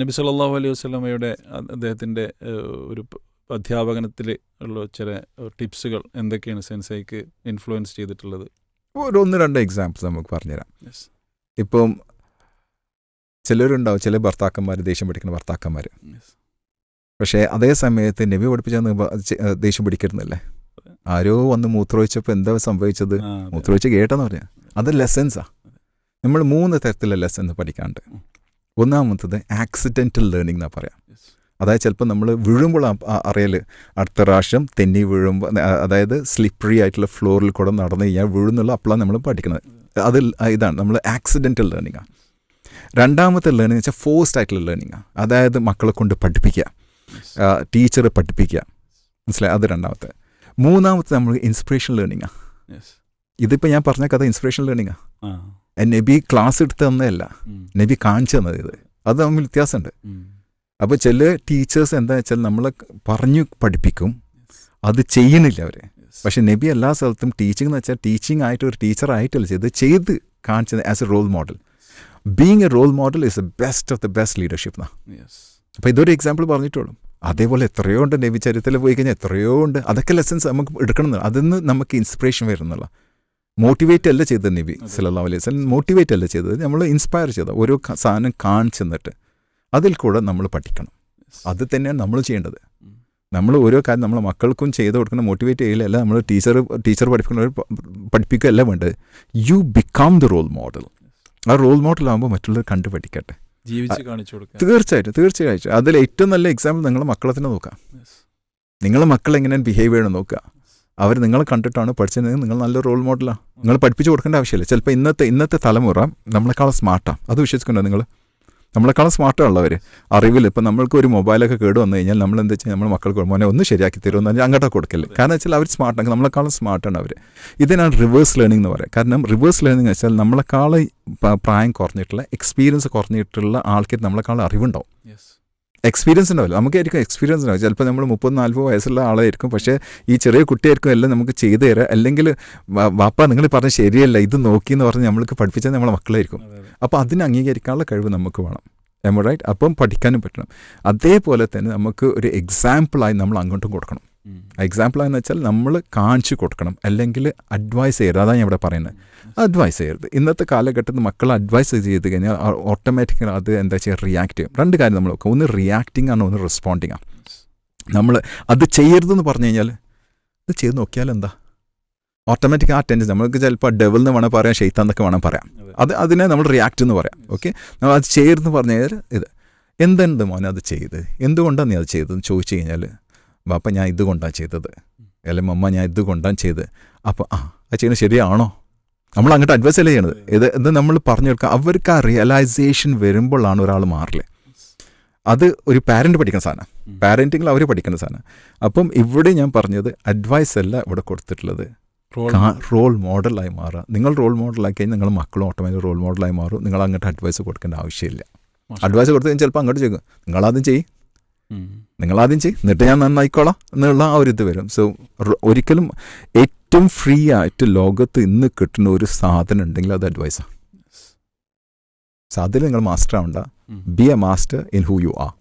നബി സല്ലല്ലാഹു അലൈഹി വസ്ലമയുടെ അദ്ദേഹത്തിന്റെ ഒരു അധ്യാപകനത്തിൽ അധ്യാപനത്തിൽ ഉള്ള ചില ടിപ്സുകൾ എന്തൊക്കെയാണ് സെൻസൈക്ക് ഇൻഫ്ലുവൻസ് ചെയ്തിട്ടുള്ളത്? ഒരു ഒന്ന് രണ്ട് എക്സാമ്പിൾസ് നമുക്ക് പറഞ്ഞുതരാം. ഇപ്പം ചിലരുണ്ടാവും ചില ഭർത്താക്കന്മാർ ദേഷ്യം പിടിക്കുന്ന ഭർത്താക്കന്മാർ പക്ഷേ അതേ സമയത്ത് നബി പഠിപ്പിച്ച ദേഷ്യം പിടിക്കരുന്നില്ലേ ആരോ വന്ന് മൂത്രമൊഴിച്ചപ്പോൾ എന്താ സംഭവിച്ചത്. മൂത്രമൊഴിച്ച് കേട്ടെന്ന് പറഞ്ഞാൽ അത് ലെസൻസാണ് നമ്മൾ മൂന്ന് തരത്തിലുള്ള ലെസൻസ് പഠിക്കാണ്ട്. ഒന്നാമത്തത് ആക്സിഡന്റൽ ലേണിംഗ് എന്നാ പറയാം. അതായത് ചിലപ്പോൾ നമ്മൾ വീഴുമ്പോൾ അറിയൽ അടുത്ത പ്രാവശ്യം തെന്നി വീഴുമ്പോൾ അതായത് സ്ലിപ്പറി ആയിട്ടുള്ള ഫ്ലോറിൽ കൂടെ നടന്നു കഴിഞ്ഞാൽ വീഴുന്നുള്ള അപ്പോഴാണ് നമ്മൾ പഠിക്കുന്നത് അതിൽ ഇതാണ്. നമ്മൾ ആക്സിഡന്റൽ ലേണിംഗാണ് രണ്ടാമത്തെ ലേണിംഗ് വെച്ചാൽ ഫോഴ്സ്ഡ് ആയിട്ടുള്ള ലേണിംഗാണ് അതായത് മക്കളെ കൊണ്ട് പഠിപ്പിക്കുക ടീച്ചർ പഠിപ്പിക്കുക മനസ്സിലായി? അത് രണ്ടാമത്തെ. മൂന്നാമത്തെ നമ്മൾ ഇൻസ്പിറേഷൻ ലേണിംഗാണ്. ഇതിപ്പോൾ ഞാൻ പറഞ്ഞ കഥ ഇൻസ്പിറേഷൻ ലേണിംഗാണ്. നബി ക്ലാസ് എടുത്ത് തന്നതല്ല നബി കാണിച്ചു തന്നത് ഇത്. അത് തമ്മിൽ വ്യത്യാസമുണ്ട്. അപ്പോൾ ചില ടീച്ചേഴ്സ് എന്താ വെച്ചാൽ നമ്മളെ പറഞ്ഞു പഠിപ്പിക്കും. അത് ചെയ്യുന്നില്ല അവർ പക്ഷേ നബി എല്ലാ സ്ഥലത്തും ടീച്ചിങ് എന്ന് വെച്ചാൽ ടീച്ചിങ് ആയിട്ട് ഒരു ടീച്ചർ ആയിട്ടല്ല ചെയ്ത് ചെയ്ത് കാണിച്ചത് as a role model being a role model is a best of the best leadership എന്നാ. അപ്പോൾ ഇതൊരു എക്സാമ്പിൾ പറഞ്ഞിട്ടുള്ളൂ. അതേപോലെ എത്രയോ ഉണ്ട് നബി ചരിത്രത്തിൽ പോയി കഴിഞ്ഞാൽ എത്രയോ ഉണ്ട്. അതൊക്കെ ലെസൻസ് നമുക്ക് എടുക്കണം അതിൽ നിന്ന് നമുക്ക് ഇൻസ്പിറേഷൻ വരുന്നുള്ള മോട്ടിവേറ്റ് അല്ല ചെയ്തത് നബി സല്ലാ അലൈഹി വസല്ലം. മോട്ടിവേറ്റ് അല്ല ചെയ്തത്. നമ്മൾ ഇൻസ്പയർ ചെയ്ത ഓരോ സാധനം കാണിച്ചു തന്നിട്ട് അതിൽ കൂടെ നമ്മൾ പഠിക്കണം. അത് തന്നെയാണ് നമ്മൾ ചെയ്യേണ്ടത്. നമ്മൾ ഓരോ കാര്യം നമ്മളെ മക്കൾക്കും ചെയ്ത് കൊടുക്കുന്ന മോട്ടിവേറ്റ് ചെയ്യില്ല നമ്മൾ ടീച്ചർ ടീച്ചർ പഠിപ്പിക്കുന്നവർ പഠിപ്പിക്കുകയല്ല വേണ്ടത്. You become the role model ആ റോൾ മോഡൽ ആകുമ്പോൾ മറ്റുള്ളവർ കണ്ടു പഠിക്കട്ടെ. ജീവിച്ച് കാണിച്ചു കൊടുക്കുക. തീർച്ചയായിട്ടും തീർച്ചയായിട്ടും. അതിൽ ഏറ്റവും നല്ല എക്സാമ്പിൾ നിങ്ങളെ മക്കളെ തന്നെ നോക്കാം നിങ്ങളുടെ നിങ്ങളെ മക്കൾ എങ്ങനെയാണ് ബിഹേവ് ചെയ്യണം നോക്കുക അവർ നിങ്ങളെ കണ്ടിട്ടാണ് പഠിച്ചത്. നിങ്ങൾ നല്ല റോൾ മോഡലാണ് നിങ്ങൾ പഠിപ്പിച്ചു കൊടുക്കേണ്ട ആവശ്യമില്ല. ചിലപ്പോൾ ഇന്നത്തെ ഇന്നത്തെ തലമുറ നമ്മളെക്കാളും സ്മാർട്ടാണ് അത് വിശ്വസിക്കണ്ടോ നിങ്ങൾ? നമ്മളെക്കാളും സ്മാർട്ടുള്ളവർ അറിവിൽ ഇപ്പം നമ്മൾക്ക് ഒരു മൊബൈലൊക്കെ കേട് വന്നു കഴിഞ്ഞാൽ നമ്മൾ എന്താ വെച്ചാൽ നമ്മൾ മക്കൾക്ക് മോനെ ഒന്ന് ശരിയാക്കി തരുമെന്ന് പറഞ്ഞാൽ അങ്ങോട്ട് കൊടുക്കില്ല കാരണം വെച്ചാൽ അവർ സ്മാർട്ടാണ് നമ്മളെക്കാളും സ്മാർട്ടാണ് അവർ ഇതിനാണ് റിവേഴ്സ് ലേണിംഗ് എന്ന് പറയുക. കാരണം റിവേഴ്സ് ലേണിംഗ് എന്ന് വെച്ചാൽ നമ്മളെക്കാളും പ്രായം കുറഞ്ഞിട്ടുള്ള എക്സ്പീരിയൻസ് കുറഞ്ഞിട്ടുള്ള ആൾക്കാർ നമ്മളെക്കാളും അറിവുണ്ടാവും. എക്സ്പീരിയൻസ് ഉണ്ടാവില്ല. നമുക്കായിരിക്കും എക്സ്പീരിയൻസ് ഉണ്ടാവും ചിലപ്പോൾ നമ്മൾ മുപ്പത് നാൽപ്പത് വയസ്സുള്ള ആളായിരിക്കും. പക്ഷേ ഈ ചെറിയ കുട്ടിയായിരിക്കും എല്ലാം നമുക്ക് ചെയ്തു തരാം. അല്ലെങ്കിൽ വാപ്പ നിങ്ങൾ പറഞ്ഞ ശരിയല്ല. ഇത് നോക്കി എന്ന് പറഞ്ഞ് നമ്മൾക്ക് പഠിപ്പിച്ചാൽ നമ്മളെ മക്കളായിരിക്കും. അപ്പോൾ അതിന് അംഗീകരിക്കാനുള്ള കഴിവ് നമുക്ക് വേണം. എമോ റൈറ്റ് അപ്പം പഠിക്കാനും പറ്റണം. അതേപോലെ തന്നെ നമുക്ക് ഒരു എക്സാമ്പിളായി നമ്മൾ അങ്ങോട്ടും കൊടുക്കണം. ഉം. എക്സാമ്പിളാന്ന് വെച്ചാൽ നമ്മൾ കാണിച്ചു കൊടുക്കണം. അല്ലെങ്കിൽ അഡ്വൈസ് ചെയ്യരുത്. അതാണ് ഞാൻ ഇവിടെ പറയുന്നത്. അഡ്വൈസ് ചെയ്യരുത്. ഇന്നത്തെ കാലഘട്ടത്തിൽ മക്കൾ അഡ്വൈസ് ചെയ്ത് കഴിഞ്ഞാൽ ഓട്ടോമാറ്റിക്കലി അത് എന്താ ചെയ്യുക റിയാക്ട് ചെയ്യും. രണ്ട് കാര്യം നമ്മൾ നോക്കുക. ഒന്ന് റിയാക്റ്റിംഗ് ആണ് ഒന്ന് റെസ്പോണ്ടിങ് ആണ്. നമ്മൾ അത് ചെയ്യരുതെന്ന് പറഞ്ഞു കഴിഞ്ഞാൽ അത് ചെയ്ത് നോക്കിയാൽ എന്താ? ഓട്ടോമാറ്റിക് ആ ടെൻഷൻ നമുക്ക് ചിലപ്പോൾ ഡെവൽ എന്ന് വേണം പറയാം ഷെയ്ത്താൻ എന്നൊക്കെ വേണം പറയാം. അത്. അതിനെ നമ്മൾ റിയാക്ട് എന്ന് പറയാം. ഓക്കെ നമ്മൾ അത് ചെയ്യരുതെന്ന് പറഞ്ഞു കഴിഞ്ഞാൽ ഇത്. എന്തെന്ത് മോനെ അത് ചെയ്ത്? എന്തുകൊണ്ടാണ് നീ അത് ചെയ്തതെന്ന് ചോദിച്ചു കഴിഞ്ഞാൽ ബാപ്പ ഞാൻ ഇതുകൊണ്ടാണ് ചെയ്തത്. അല്ലെങ്കിൽ മമ്മ ഞാൻ ഇതുകൊണ്ടാണ് ചെയ്തത് അപ്പോൾ ആ അത് ചെയ്യുന്നത് ശരിയാണോ? നമ്മൾ അങ്ങോട്ട് അഡ്വൈസ് അല്ലേ ചെയ്യണത്? ഇത് ഇത് നമ്മൾ പറഞ്ഞു കൊടുക്കുക അവർക്ക് ആ റിയലൈസേഷൻ വരുമ്പോഴാണ് ഒരാൾ മാറില്ലേ അത് ഒരു പാരന്റ് പഠിക്കുന്ന സാധനം. ഉം. പാരന്റിങ്ങിൽ അവർ പഠിക്കുന്ന സാധനം. അപ്പം ഇവിടെ ഞാൻ പറഞ്ഞത് അഡ്വൈസ് അല്ല ഇവിടെ കൊടുത്തിട്ടുള്ളത്. റോൾ മോഡലായി മാറുക നിങ്ങൾ റോൾ മോഡലാക്കി കഴിഞ്ഞാൽ നിങ്ങൾ മക്കളും ഓട്ടോമാറ്റിക് റോൾ മോഡലായി മാറും. നിങ്ങൾ അങ്ങോട്ട് അഡ്വൈസ് കൊടുക്കേണ്ട ആവശ്യമില്ല. അഡ്വൈസ് കൊടുത്തു കഴിഞ്ഞാൽ ചിലപ്പോൾ അങ്ങോട്ട് ചെയ്യും. നിങ്ങളാദ്യം ചെയ്യും. ഉം. നിങ്ങളാദ്യം ചെയ്യും. എന്നിട്ട് ഞാൻ നന്നായിക്കോളാം എന്നുള്ള ആ ഒരു ഇത് വരും. സോ ഒരിക്കലും ഏറ്റവും ഫ്രീ ആയിട്ട് ലോകത്ത് ഇന്ന് കിട്ടുന്ന ഒരു സാധനം ഉണ്ടെങ്കിൽ അത് അഡ്വൈസാണ്. സാധ്യത നിങ്ങൾ മാസ്റ്റർ ആവണ്ട. Be a master in who you are